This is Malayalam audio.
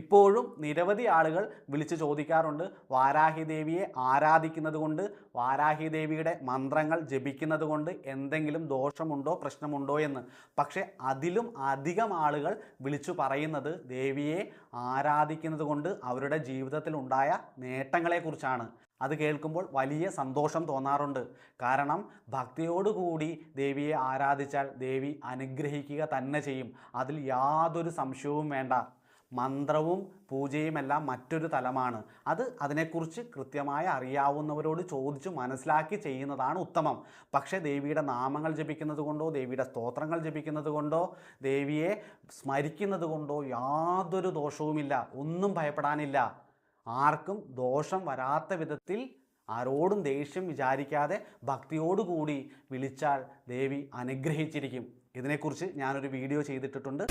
ഇപ്പോഴും നിരവധി ആളുകൾ വിളിച്ചു ചോദിക്കാറുണ്ട്. വാരാഹി ദേവിയെ ആരാധിക്കുന്നത് കൊണ്ട് വാരാഹി ദേവിയുടെ മന്ത്രങ്ങൾ ജപിക്കുന്നത് കൊണ്ട് എന്തെങ്കിലും ദോഷമുണ്ടോ പ്രശ്നമുണ്ടോ എന്ന്. പക്ഷേ അതിലും അധികം ആളുകൾ വിളിച്ചു പറയുന്നത് ദേവിയെ ആരാധിക്കുന്നത് കൊണ്ട് അവരുടെ ജീവിതത്തിൽ ഉണ്ടായ നേട്ടങ്ങളെക്കുറിച്ചാണ്. അത് കേൾക്കുമ്പോൾ വലിയ സന്തോഷം തോന്നാറുണ്ട്. കാരണം ഭക്തിയോടുകൂടി ദേവിയെ ആരാധിച്ചാൽ ദേവി അനുഗ്രഹിക്കുക തന്നെ ചെയ്യും. അതിൽ യാതൊരു സംശയവും വേണ്ട. മന്ത്രവും പൂജയുമെല്ലാം മറ്റൊരു തലമാണ്. അത് അതിനെക്കുറിച്ച് കൃത്യമായി അറിയാവുന്നവരോട് ചോദിച്ചു മനസ്സിലാക്കി ചെയ്യുന്നതാണ് ഉത്തമം. പക്ഷേ ദേവിയുടെ നാമങ്ങൾ ജപിക്കുന്നത് കൊണ്ടോ ദേവിയുടെ സ്തോത്രങ്ങൾ ജപിക്കുന്നത് കൊണ്ടോ ദേവിയെ സ്മരിക്കുന്നത് കൊണ്ടോ യാതൊരു ദോഷവുമില്ല. ഒന്നും ഭയപ്പെടാനില്ല. ആർക്കും ദോഷം വരാത്ത വിധത്തിൽ ആരോടും ദേഷ്യം വിചാരിക്കാതെ ഭക്തിയോടുകൂടി വിളിച്ചാൽ ദേവി അനുഗ്രഹിച്ചിരിക്കും. ഇതിനെക്കുറിച്ച് ഞാനൊരു വീഡിയോ ചെയ്തിട്ടിട്ടുണ്ട്.